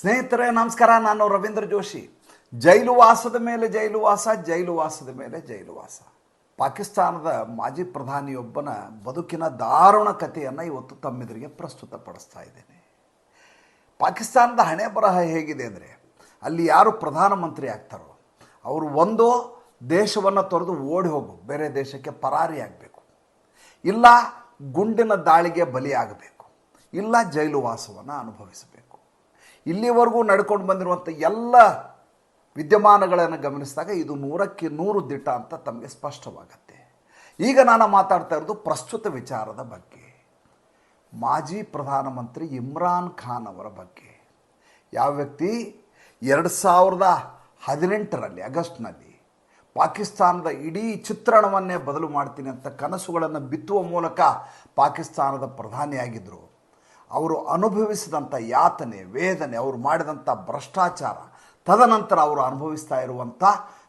ಸ್ನೇಹಿತರೆ, ನಮಸ್ಕಾರ. ನಾನು ರವೀಂದ್ರ ಜೋಶಿ. ಜೈಲು ವಾಸದ ಮೇಲೆ ಜೈಲು ವಾಸ ಜೈಲು ವಾಸದ ಮೇಲೆ ಜೈಲು ವಾಸ ಪಾಕಿಸ್ತಾನದ ಮಾಜಿ ಪ್ರಧಾನಿಯೊಬ್ಬನ ಬದುಕಿನ ದಾರುಣ ಕಥೆಯನ್ನು ಇವತ್ತು ತಮ್ಮೆದುರಿಗೆ ಪ್ರಸ್ತುತಪಡಿಸ್ತಾ ಇದ್ದೇನೆ. ಪಾಕಿಸ್ತಾನದ ಹಣೆ ಬರಹ ಹೇಗಿದೆ ಅಂದರೆ, ಅಲ್ಲಿ ಯಾರು ಪ್ರಧಾನಮಂತ್ರಿ ಆಗ್ತಾರೋ, ಅವರು ಒಂದು ದೇಶವನ್ನು ತೊರೆದು ಓಡಿ ಹೋಗು, ಬೇರೆ ದೇಶಕ್ಕೆ ಪರಾರಿಯಾಗಬೇಕು ಇಲ್ಲ ಗುಂಡಿನ ದಾಳಿಗೆ ಬಲಿಯಾಗಬೇಕು. ಇಲ್ಲ ಜೈಲು ವಾಸವನ್ನು ಅನುಭವಿಸಬೇಕು. ಇಲ್ಲಿವರೆಗೂ ನಡ್ಕೊಂಡು ಬಂದಿರುವಂಥ ಎಲ್ಲ ವಿದ್ಯಮಾನಗಳನ್ನು ಗಮನಿಸಿದಾಗ ಇದು ನೂರಕ್ಕೆ ನೂರು ದಿಟ್ಟ ಅಂತ ತಮಗೆ ಸ್ಪಷ್ಟವಾಗತ್ತೆ. ಈಗ ನಾನು ಮಾತಾಡ್ತಾ ಇರೋದು ಪ್ರಸ್ತುತ ವಿಚಾರದ ಬಗ್ಗೆ. ಮಾಜಿ ಪ್ರಧಾನಮಂತ್ರಿ ಇಮ್ರಾನ್ ಖಾನ್ ಅವರ ಬಗ್ಗೆ. ಯಾವ ವ್ಯಕ್ತಿ? ಎರಡು ಸಾವಿರದ ಹದಿನೆಂಟರಲ್ಲಿ, ಆಗಸ್ಟ್ನಲ್ಲಿ ಪಾಕಿಸ್ತಾನದ ಇಡೀ ಚಿತ್ರಣವನ್ನೇ ಬದಲು ಮಾಡ್ತೀನಿ ಅಂತ ಕನಸುಗಳನ್ನು ಬಿತ್ತುವ ಮೂಲಕ ಪಾಕಿಸ್ತಾನದ ಪ್ರಧಾನಿಯಾಗಿದ್ದರು ಅವರು ಅನುಭವಿಸಿದಂಥ ಯಾತನೆ, ವೇದನೆ, ಅವರು ಮಾಡಿದಂಥ ಭ್ರಷ್ಟಾಚಾರ, ತದನಂತರ ಅವರು ಅನುಭವಿಸ್ತಾ ಇರುವಂಥ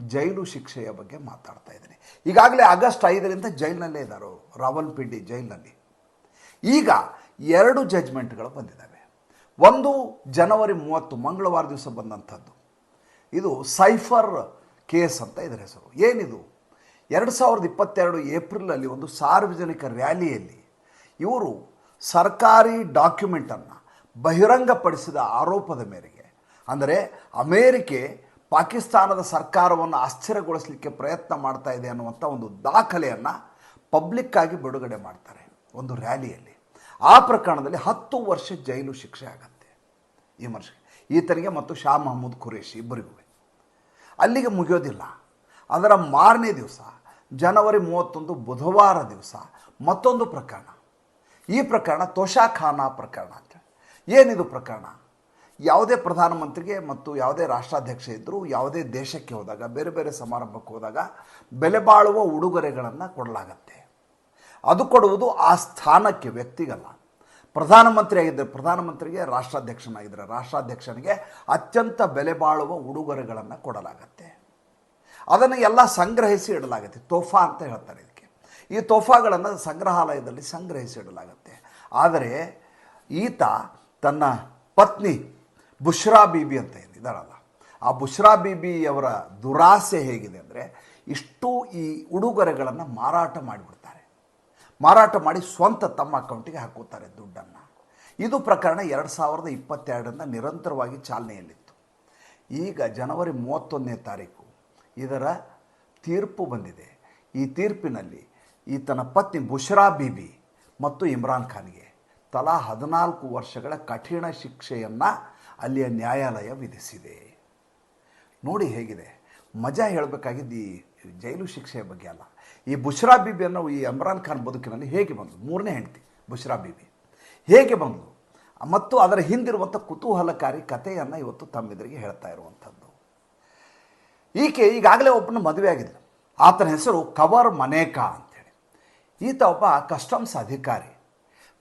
ಜೈಲು ಶಿಕ್ಷೆಯ ಬಗ್ಗೆ ಮಾತಾಡ್ತಾ ಇದ್ದೀನಿ. ಈಗಾಗಲೇ ಆಗಸ್ಟ್ ಐದರಿಂದ ಜೈಲಿನಲ್ಲೇ ಇದ್ದಾರೆ ರಾವಲ್ಪಿಂಡಿ ಜೈಲಿನಲ್ಲಿ. ಈಗ ಎರಡು ಜಜ್ಮೆಂಟ್ಗಳು ಬಂದಿದ್ದಾವೆ. ಒಂದು ಜನವರಿ ಮೂವತ್ತು, ಮಂಗಳವಾರ ದಿವಸ ಬಂದಂಥದ್ದು. ಇದು ಸೈಫರ್ ಕೇಸ್ ಅಂತ ಇದರ ಹೆಸರು. ಏನಿದು? ಎರಡು ಸಾವಿರದ ಇಪ್ಪತ್ತೆರಡು ಏಪ್ರಿಲಲ್ಲಿ ಒಂದು ಸಾರ್ವಜನಿಕ ರ್ಯಾಲಿಯಲ್ಲಿ ಇವರು ಸರ್ಕಾರಿ ಡಾಕ್ಯುಮೆಂಟನ್ನು ಬಹಿರಂಗಪಡಿಸಿದ ಆರೋಪದ ಮೇರೆಗೆ, ಅಂದರೆ ಅಮೇರಿಕೆ ಪಾಕಿಸ್ತಾನದ ಸರ್ಕಾರವನ್ನು ಅಸ್ಥಿರಗೊಳಿಸಲಿಕ್ಕೆ ಪ್ರಯತ್ನ ಮಾಡ್ತಾ ಇದೆ ಅನ್ನುವಂಥ ಒಂದು ದಾಖಲೆಯನ್ನು ಪಬ್ಲಿಕ್ಕಾಗಿ ಬಿಡುಗಡೆ ಮಾಡ್ತಾರೆ ಒಂದು ರ್ಯಾಲಿಯಲ್ಲಿ. ಆ ಪ್ರಕರಣದಲ್ಲಿ ಹತ್ತು ವರ್ಷ ಜೈಲು ಶಿಕ್ಷೆ ಆಗತ್ತೆ ಈ ವರ್ಷ ಈತನಿಗೆ ಮತ್ತು ಶಾ ಮಹಮ್ಮದ್ ಖುರೇಶಿ ಇಬ್ಬರಿಗೂ. ಅಲ್ಲಿಗೆ ಮುಗಿಯೋದಿಲ್ಲ. ಅದರ ಮಾರನೇ ದಿವಸ, ಜನವರಿ ಮೂವತ್ತೊಂದು ಬುಧವಾರ ದಿವಸ ಮತ್ತೊಂದು ಪ್ರಕರಣ. ಈ ಪ್ರಕರಣ ತೋಷಾಖಾನಾ ಪ್ರಕರಣ ಅಂತ. ಏನಿದು ಪ್ರಕರಣ? ಯಾವುದೇ ಪ್ರಧಾನಮಂತ್ರಿಗೆ ಮತ್ತು ಯಾವುದೇ ರಾಷ್ಟ್ರಾಧ್ಯಕ್ಷ ಇದ್ದರೂ ಯಾವುದೇ ದೇಶಕ್ಕೆ ಹೋದಾಗ, ಬೇರೆ ಬೇರೆ ಸಮಾರಂಭಕ್ಕೆ ಹೋದಾಗ ಬೆಲೆ ಬಾಳುವ ಉಡುಗೊರೆಗಳನ್ನು ಕೊಡಲಾಗತ್ತೆ. ಅದು ಕೊಡುವುದು ಆ ಸ್ಥಾನಕ್ಕೆ ವ್ಯಕ್ತಿಗಲ್ಲ. ಪ್ರಧಾನಮಂತ್ರಿ ಆಗಿದ್ದರೆ ಪ್ರಧಾನಮಂತ್ರಿಗೆ ರಾಷ್ಟ್ರಾಧ್ಯಕ್ಷನಾಗಿದ್ದರೆ ರಾಷ್ಟ್ರಾಧ್ಯಕ್ಷನಿಗೆ ಅತ್ಯಂತ ಬೆಲೆ ಬಾಳುವ ಉಡುಗೊರೆಗಳನ್ನು ಕೊಡಲಾಗತ್ತೆ. ಅದನ್ನು ಎಲ್ಲ ಸಂಗ್ರಹಿಸಿ ಇಡಲಾಗುತ್ತೆ. ತೋಫಾ ಅಂತ ಹೇಳ್ತಾರೆ. ಈ ತೋಫಾಗಳನ್ನು ಸಂಗ್ರಹಾಲಯದಲ್ಲಿ ಸಂಗ್ರಹಿಸಿಡಲಾಗುತ್ತೆ. ಆದರೆ ಈತ ತನ್ನ ಪತ್ನಿ ಬುಷ್ರಾ ಬೀಬಿ ಅಂತ ಇದ್ದಾಳಲ್ಲ ಆ ಬುಷ್ರಾ ಬೀಬಿಯವರ ದುರಾಸೆ ಹೇಗಿದೆ ಅಂದರೆ ಇಷ್ಟು ಈ ಉಡುಗೊರೆಗಳನ್ನು ಮಾರಾಟ ಮಾಡಿಬಿಡ್ತಾರೆ. ಮಾರಾಟ ಮಾಡಿ ಸ್ವಂತ ತಮ್ಮ ಅಕೌಂಟಿಗೆ ಹಾಕೋತಾರೆ ದುಡ್ಡನ್ನು. ಇದು ಪ್ರಕರಣ ಎರಡು ಸಾವಿರದ ಇಪ್ಪತ್ತೆರಡರಿಂದ ನಿರಂತರವಾಗಿ ಚಾಲನೆಯಲ್ಲಿತ್ತು. ಈಗ ಜನವರಿ ಮೂವತ್ತೊಂದನೇ ತಾರೀಕು ಇದರ ತೀರ್ಪು ಬಂದಿದೆ. ಈ ತೀರ್ಪಿನಲ್ಲಿ ಈತನ ಪತ್ನಿ ಬುಷ್ರಾ ಬೀಬಿ ಮತ್ತು ಇಮ್ರಾನ್ ಖಾನ್ಗೆ ತಲಾ ಹದಿನಾಲ್ಕು ವರ್ಷಗಳ ಕಠಿಣ ಶಿಕ್ಷೆಯನ್ನು ಅಲ್ಲಿಯ ನ್ಯಾಯಾಲಯ ವಿಧಿಸಿದೆ. ನೋಡಿ ಹೇಗಿದೆ, ಮಜಾ ಹೇಳಬೇಕಾಗಿದ್ದು ಈ ಜೈಲು ಶಿಕ್ಷೆಯ ಬಗ್ಗೆ ಅಲ್ಲ. ಈ ಬುಷ್ರಾ ಅನ್ನೋ ಈ ಇಮ್ರಾನ್ ಖಾನ್ ಬದುಕಿನಲ್ಲಿ ಹೇಗೆ ಬಂದು, ಮೂರನೇ ಹೆಂಡತಿ ಬುಷ್ರಾ ಬೀಬಿ ಹೇಗೆ ಬಂದು, ಮತ್ತು ಅದರ ಹಿಂದಿರುವಂಥ ಕುತೂಹಲಕಾರಿ ಕಥೆಯನ್ನು ಇವತ್ತು ತಮ್ಮೆದುರಿಗೆ ಹೇಳ್ತಾ ಇರುವಂಥದ್ದು. ಈಕೆ ಈಗಾಗಲೇ ಒಬ್ಬನ ಮದುವೆ ಆಗಿದ್ಲು ಆತನ ಹೆಸರು ಕವರ್ ಮನೇಕಾ ಅಂತೇಳಿ ಈತ ಒಬ್ಬ ಕಸ್ಟಮ್ಸ್ ಅಧಿಕಾರಿ.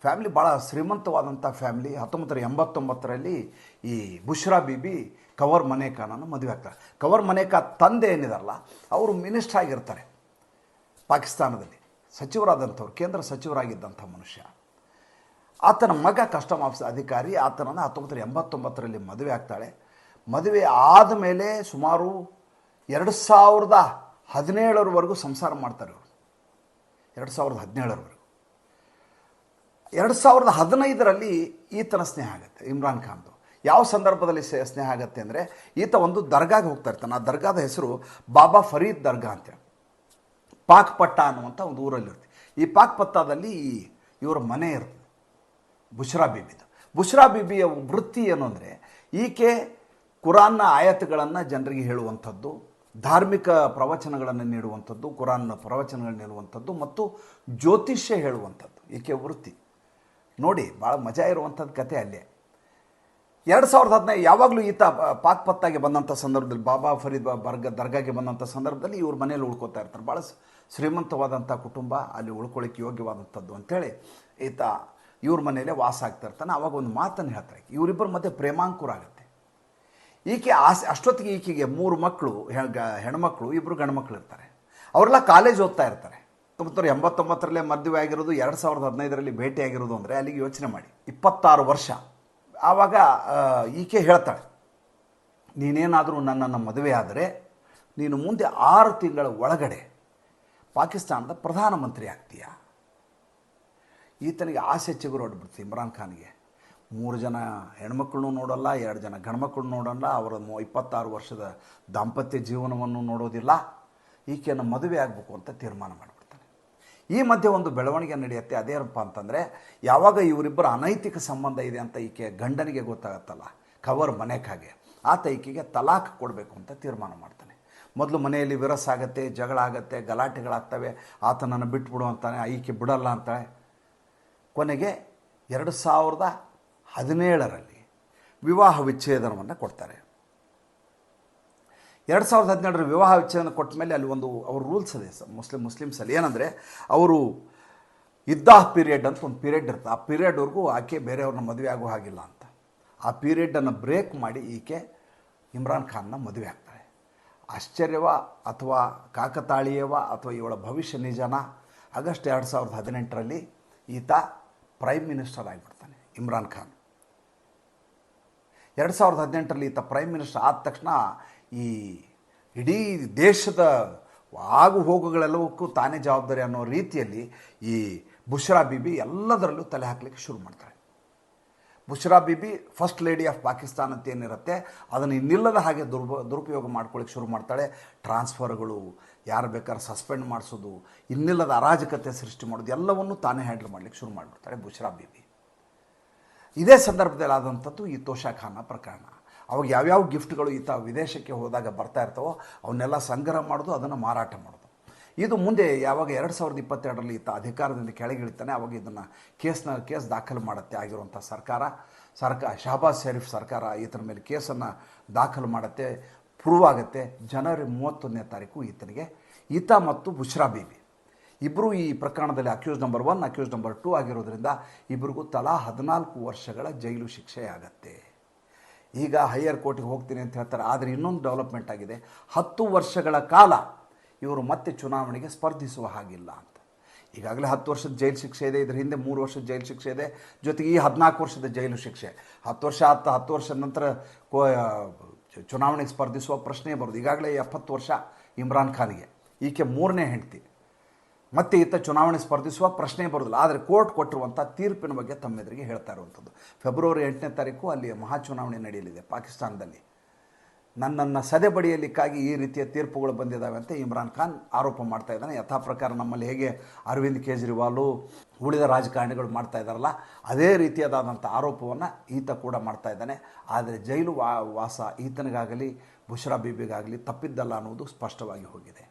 ಫ್ಯಾಮಿಲಿ ಭಾಳ ಶ್ರೀಮಂತವಾದಂಥ ಫ್ಯಾಮಿಲಿ, ಹತ್ತೊಂಬತ್ತರ ಎಂಬತ್ತೊಂಬತ್ತರಲ್ಲಿ ಈ ಬುಷ್ರಾ ಬಿಬಿ ಕವರ್ ಮನೇಕಾನನ್ನು ಮದುವೆ ಆಗ್ತಾರೆ. ಕವರ್ ಮನೇಕಾ ತಂದೆ ಏನಿದಾರಲ್ಲ, ಅವರು ಮಿನಿಸ್ಟರ್ ಆಗಿರ್ತಾರೆ ಪಾಕಿಸ್ತಾನದಲ್ಲಿ. ಸಚಿವರಾದಂಥವ್ರು, ಕೇಂದ್ರ ಸಚಿವರಾಗಿದ್ದಂಥ ಮನುಷ್ಯ. ಆತನ ಮಗ ಕಸ್ಟಮ್ ಆಫೀಸ್ ಅಧಿಕಾರಿ, ಆತನನ್ನು ಹತ್ತೊಂಬತ್ತರ ಎಂಬತ್ತೊಂಬತ್ತರಲ್ಲಿ ಮದುವೆ ಆಗ್ತಾಳೆ. ಮದುವೆ ಆದಮೇಲೆ ಸುಮಾರು ಎರಡು ಸಾವಿರದ ಹದಿನೇಳರವರೆಗೂ ಸಂಸಾರ ಮಾಡ್ತಾರೆ ಅವರು ಎರಡು ಸಾವಿರದ ಹದಿನೇಳರವರೆಗೂ. ಎರಡು ಸಾವಿರದ ಹದಿನೈದರಲ್ಲಿ ಈತನ ಸ್ನೇಹ ಆಗುತ್ತೆ, ಇಮ್ರಾನ್ ಖಾನ್ದು. ಯಾವ ಸಂದರ್ಭದಲ್ಲಿ ಸ್ನೇಹ ಆಗುತ್ತೆ ಅಂದರೆ, ಈತ ಒಂದು ದರ್ಗಾಗೆ ಹೋಗ್ತಾ ಇರ್ತಾನೆ. ಆ ದರ್ಗಾದ ಹೆಸರು ಬಾಬಾ ಫರೀದ್ ದರ್ಗಾ ಅಂತೇಳಿ ಪಾಕ್ಪಟ್ಟ ಅನ್ನುವಂಥ ಒಂದು ಊರಲ್ಲಿರುತ್ತೆ. ಈ ಪಾಕ್ಪತ್ತಾದಲ್ಲಿ ಈ ಇವರ ಮನೆ ಇರ್ತದೆ, ಬುಷ್ರಾ ಬೀಬಿದು. ಬುಷ್ರಾ ಬೀಬಿಯ ವೃತ್ತಿ ಏನು ಅಂದರೆ, ಈಕೆ ಕುರಾನ್ನ ಆಯತುಗಳನ್ನು ಜನರಿಗೆ ಹೇಳುವಂಥದ್ದು ಧಾರ್ಮಿಕ ಪ್ರವಚನಗಳನ್ನು ನೀಡುವಂಥದ್ದು, ಕುರಾನ್ನ ಪ್ರವಚನಗಳನ್ನು ನೀಡುವಂಥದ್ದು ಮತ್ತು ಜ್ಯೋತಿಷ್ಯ ಹೇಳುವಂಥದ್ದು. ಏಕೆ ವೃತ್ತಿ? ನೋಡಿ, ಭಾಳ ಮಜಾ ಇರುವಂಥದ್ದು ಕತೆ ಅಲ್ಲೇ. ಎರಡು ಸಾವಿರದ ಹದಿನೈದು, ಯಾವಾಗಲೂ ಈತ ಪಾಕ್ ಪತ್ತಾಗಿ ಬಂದಂಥ ಸಂದರ್ಭದಲ್ಲಿ, ಬಾಬಾ ಫರೀದ್ ಬರ್ಗ ದರ್ಗಾಗೆ ಬಂದಂಥ ಸಂದರ್ಭದಲ್ಲಿ ಇವ್ರ ಮನೇಲಿ ಉಳ್ಕೋತಾ ಇರ್ತಾರೆ. ಭಾಳ ಶ್ರೀಮಂತವಾದಂಥ ಕುಟುಂಬ ಅಲ್ಲಿ ಉಳ್ಕೊಳ್ಳಿಕ್ಕೆ ಯೋಗ್ಯವಾದಂಥದ್ದು ಅಂಥೇಳಿ ಈತ ಇವ್ರ ಮನೇಲೆ ವಾಸ ಆಗ್ತಾ ಇರ್ತಾನೆ. ಆವಾಗ ಒಂದು ಮಾತನ್ನು ಹೇಳ್ತಾರೆ. ಇವರಿಬ್ಬರ ಮಧ್ಯೆ ಪ್ರೇಮಾಂಕುರ ಆಗುತ್ತೆ. ಈಕೆ ಆಸೆ, ಅಷ್ಟೊತ್ತಿಗೆ ಈಕೆಗೆ ಮೂರು ಮಕ್ಕಳು ಹೆಣ್ಮಕ್ಳು ಇಬ್ಬರು ಗಂಡ್ಮಕ್ಳು ಇರ್ತಾರೆ ಅವರೆಲ್ಲ ಕಾಲೇಜ್ ಓದ್ತಾ ಇರ್ತಾರೆ. ಹತ್ತೊಂಬತ್ತು ಎಂಬತ್ತೊಂಬತ್ತರಲ್ಲೇ ಮದುವೆ ಆಗಿರೋದು, ಎರಡು ಸಾವಿರದ ಹದಿನೈದರಲ್ಲಿ ಭೇಟಿಯಾಗಿರೋದು ಅಂದರೆ ಅಲ್ಲಿಗೆ ಯೋಚನೆ ಮಾಡಿ. ಇಪ್ಪತ್ತಾರು ವರ್ಷ. ಆವಾಗ ಈಕೆ ಹೇಳ್ತಾಳೆ, ನೀನೇನಾದರೂ ನನ್ನನ್ನು ಮದುವೆ ಆದರೆ ನೀನು ಮುಂದೆ ಆರು ತಿಂಗಳ ಒಳಗಡೆ ಪಾಕಿಸ್ತಾನದ ಪ್ರಧಾನಮಂತ್ರಿ ಆಗ್ತೀಯ? ಈತನಿಗೆ ಆಸೆ ಚಿಗುರೊಡ್ಬಿಡ್ತು ಇಮ್ರಾನ್ ಖಾನ್ಗೆ. ಮೂರು ಜನ ಹೆಣ್ಮಕ್ಳನ್ನೂ ನೋಡಲ್ಲ, ಎರಡು ಜನ ಗಂಡ್ಮಕ್ಳು ನೋಡಲ್ಲ, ಅವರ ಮು- ಇಪ್ಪತ್ತಾರು ವರ್ಷದ ದಾಂಪತ್ಯ ಜೀವನವನ್ನು ನೋಡೋದಿಲ್ಲ. ಈಕೆಯನ್ನು ಮದುವೆ ಆಗಬೇಕು ಅಂತ ತೀರ್ಮಾನ ಮಾಡಿಬಿಡ್ತಾನೆ. ಈ ಮಧ್ಯೆ ಒಂದು ಬೆಳವಣಿಗೆ ನಡೆಯುತ್ತೆ. ಅದೇನಪ್ಪ ಅಂತಂದರೆ, ಯಾವಾಗ ಇವರಿಬ್ಬರ ಅನೈತಿಕ ಸಂಬಂಧ ಇದೆ ಅಂತ ಈಕೆ ಗಂಡನಿಗೆ ಗೊತ್ತಾಗತ್ತಲ್ಲ ಕವರ್ ಮನೆಕಾಗೆ ಆತ ಈಕೆಗೆ ತಲಾಖ್ ಕೊಡಬೇಕು ಅಂತ ತೀರ್ಮಾನ ಮಾಡ್ತಾನೆ. ಮೊದಲು ಮನೆಯಲ್ಲಿ ವಿರಸ ಆಗತ್ತೆ, ಜಗಳ ಆಗತ್ತೆ, ಗಲಾಟೆಗಳಾಗ್ತವೆ, ಆತನನ್ನು ಬಿಟ್ಬಿಡು ಅಂತಾನೆ ಈಕೆ ಬಿಡಲ್ಲ ಅಂತಾಳೆ. ಕೊನೆಗೆ ಎರಡು ಸಾವಿರದ ಹದಿನೇಳರಲ್ಲಿ ವಿವಾಹ ವಿಚ್ಛೇದನವನ್ನು ಕೊಡ್ತಾರೆ. ಎರಡು ಸಾವಿರದ ಹದಿನೇಳರ ವಿವಾಹ ವಿಚ್ಛೇದನ ಕೊಟ್ಟ ಮೇಲೆ ಅಲ್ಲಿ ಒಂದು, ಅವ್ರ ರೂಲ್ಸ್ ಇದೆ ಸರ್ ಮುಸ್ಲಿಂ, ಮುಸ್ಲಿಮ್ಸಲ್ಲಿ ಏನಂದರೆ, ಅವರು ಇದ್ದಾಹ್ ಪೀರಿಯಡ್ ಅಂತ ಒಂದು ಪೀರಿಯಡ್ ಇರುತ್ತೆ. ಆ ಪೀರಿಯಡ್ವರೆಗೂ ಆಕೆ ಬೇರೆಯವ್ರನ್ನ ಮದುವೆ ಆಗೋ ಹಾಗಿಲ್ಲ ಅಂತ. ಆ ಪೀರಿಯಡನ್ನು ಬ್ರೇಕ್ ಮಾಡಿ ಈಕೆ ಇಮ್ರಾನ್ ಖಾನ್ನ ಮದುವೆ ಆಗ್ತಾರೆ. ಆಶ್ಚರ್ಯವ ಅಥವಾ ಕಾಕತಾಳೀಯವ ಅಥವಾ ಇವಳ ಭವಿಷ್ಯ ನಿಜನ? ಆಗಸ್ಟ್ ಎರಡು ಸಾವಿರದ ಹದಿನೆಂಟರಲ್ಲಿ ಈತ ಪ್ರೈಮ್ ಮಿನಿಸ್ಟರ್ ಆಗಿಬಿಡ್ತಾನೆ ಇಮ್ರಾನ್ ಖಾನ್. ಎರಡು ಸಾವಿರದ ಹದಿನೆಂಟರಲ್ಲಿ ಈತ ಪ್ರೈಮ್ ಮಿನಿಸ್ಟರ್ ಆದ ತಕ್ಷಣ ಈ ಇಡೀ ದೇಶದ ಆಗು ಹೋಗುಗಳೆಲ್ಲವಕ್ಕೂ ತಾನೇ ಜವಾಬ್ದಾರಿ ಅನ್ನೋ ರೀತಿಯಲ್ಲಿ ಈ ಬುಷ್ರಾ ಬಿಬಿ ಎಲ್ಲದರಲ್ಲೂ ತಲೆ ಹಾಕಲಿಕ್ಕೆ ಶುರು ಮಾಡ್ತಾಳೆ Bushra Bibi first lady of Pakistan ಅಂತ ಏನಿರುತ್ತೆ ಅದನ್ನು ಇನ್ನಿಲ್ಲದ ಹಾಗೆ ದುರ್ಬ, ದುರುಪಯೋಗ ಮಾಡ್ಕೊಳ್ಳಿಕ್ಕೆ ಶುರು ಮಾಡ್ತಾಳೆ. ಟ್ರಾನ್ಸ್ಫರ್ಗಳು ಯಾರು ಬೇಕಾದ್ರೆ ಸಸ್ಪೆಂಡ್ ಮಾಡಿಸೋದು, ಇನ್ನಿಲ್ಲದ ಅರಾಜಕತೆ ಸೃಷ್ಟಿ ಮಾಡೋದು, ಎಲ್ಲವನ್ನೂ ತಾನೇ ಹ್ಯಾಂಡಲ್ ಮಾಡಲಿಕ್ಕೆ ಶುರು ಮಾಡಿಬಿಡ್ತಾಳೆ ಬುಷ್ರಾ ಬಿಬಿ. ಇದೇ ಸಂದರ್ಭದಲ್ಲಿ ಆದಂಥದ್ದು ಈ ತೋಷಾಖಾನ ಪ್ರಕರಣ. ಅವಾಗ ಯಾವ್ಯಾವ ಗಿಫ್ಟ್ಗಳು ಈತ ವಿದೇಶಕ್ಕೆ ಹೋದಾಗ ಬರ್ತಾ ಇರ್ತವೋ ಅವನ್ನೆಲ್ಲ ಸಂಗ್ರಹ ಮಾಡೋದು, ಅದನ್ನು ಮಾರಾಟ ಮಾಡೋದು. ಇದು ಮುಂದೆ ಯಾವಾಗ ಎರಡು ಸಾವಿರದ ಇಪ್ಪತ್ತೆರಡರಲ್ಲಿ ಈತ ಅಧಿಕಾರದಿಂದ ಕೆಳಗಿಳಿತಾನೆ, ಅವಾಗ ಇದನ್ನು ಕೇಸ್ನ ಕೇಸ್ ದಾಖಲು ಮಾಡುತ್ತೆ ಆಗಿರುವಂಥ ಸರ್ಕಾರ. ಸರ್ಕಾರ ಶಹಬಾಜ್ ಶರೀಫ್ ಸರ್ಕಾರ ಈತನ ಮೇಲೆ ಕೇಸನ್ನು ದಾಖಲು ಮಾಡುತ್ತೆ, ಪ್ರೂವ್ ಆಗುತ್ತೆ. ಜನವರಿ ಮೂವತ್ತೊಂದನೇ ತಾರೀಕು ಈತನಿಗೆ. ಈತ ಮತ್ತು ಬುಷ್ರಾ ಬೀಬಿ. ಇಬ್ಬರು ಈ ಪ್ರಕರಣದಲ್ಲಿ accused number one accused number two ಆಗಿರೋದ್ರಿಂದ ಇಬ್ಬರಿಗೂ ತಲಾ ಹದಿನಾಲ್ಕು ವರ್ಷಗಳ ಜೈಲು ಶಿಕ್ಷೆ ಆಗತ್ತೆ. ಈಗ ಹೈಯರ್ ಕೋರ್ಟಿಗೆ ಹೋಗ್ತೀನಿ ಅಂತ ಹೇಳ್ತಾರೆ, ಆದರೆ ಇನ್ನೊಂದು ಡೆವಲಪ್ಮೆಂಟ್ ಆಗಿದೆ. ಹತ್ತು ವರ್ಷಗಳ ಕಾಲ ಇವರು ಮತ್ತೆ ಚುನಾವಣೆಗೆ ಸ್ಪರ್ಧಿಸುವ ಹಾಗಿಲ್ಲ ಅಂತ. ಈಗಾಗಲೇ ಹತ್ತು ವರ್ಷದ ಜೈಲು ಶಿಕ್ಷೆ ಇದೆ, ಇದರ ಹಿಂದೆ ಮೂರು ವರ್ಷದ ಜೈಲು ಶಿಕ್ಷೆ ಇದೆ, ಜೊತೆಗೆ ಈ ಹದಿನಾಲ್ಕು ವರ್ಷದ ಜೈಲು ಶಿಕ್ಷೆ. ಹತ್ತು ವರ್ಷ ಹತ್ತು ಹತ್ತು ವರ್ಷದ ನಂತರ ಕೋ ಚುನಾವಣೆಗೆ ಸ್ಪರ್ಧಿಸುವ ಪ್ರಶ್ನೆ ಬರೋದು ಈಗಾಗಲೇ ಎಪ್ಪತ್ತು ವರ್ಷ ಇಮ್ರಾನ್ ಖಾನ್ಗೆ. ಈಕೆ ಮೂರನೇ ಹೆಂಡತಿ. ಮತ್ತೆ ಈತ ಚುನಾವಣೆ ಸ್ಪರ್ಧಿಸುವ ಪ್ರಶ್ನೆ ಬರೋದಿಲ್ಲ. ಆದರೆ ಕೋರ್ಟ್ ಕೊಟ್ಟಿರುವಂಥ ತೀರ್ಪಿನ ಬಗ್ಗೆ ತಮ್ಮೆದುರಿಗೆ ಹೇಳ್ತಾ ಇರುವಂಥದ್ದು. ಫೆಬ್ರವರಿ ಎಂಟನೇ ತಾರೀಕು ಅಲ್ಲಿ ಮಹಾ ಚುನಾವಣೆ ನಡೆಯಲಿದೆ ಪಾಕಿಸ್ತಾನದಲ್ಲಿ. ನನ್ನನ್ನು ಸದೆಬಡಿಯಲಿಕ್ಕಾಗಿ ಈ ರೀತಿಯ ತೀರ್ಪುಗಳು ಬಂದಿದ್ದಾವೆ ಅಂತ ಇಮ್ರಾನ್ ಖಾನ್ ಆರೋಪ ಮಾಡ್ತಾ ಇದ್ದಾನೆ. ಯಥಾ ಪ್ರಕಾರ ನಮ್ಮಲ್ಲಿ ಹೇಗೆ ಅರವಿಂದ್ ಕೇಜ್ರಿವಾಲು ಉಳಿದ ರಾಜಕಾರಣಿಗಳು ಮಾಡ್ತಾ ಇದ್ದಾರಲ್ಲ, ಅದೇ ರೀತಿಯಾದಂಥ ಆರೋಪವನ್ನು ಈತ ಕೂಡ ಮಾಡ್ತಾ ಇದ್ದಾನೆ. ಆದರೆ ಜೈಲು ವಾ, ವಾಸ ಈತನಿಗಾಗಲಿ, ಬುಷ್ರಾ ಬೀಬಿಗಾಗಲಿ ತಪ್ಪಿದ್ದಲ್ಲ ಅನ್ನೋದು ಸ್ಪಷ್ಟವಾಗಿ ಹೋಗಿದೆ.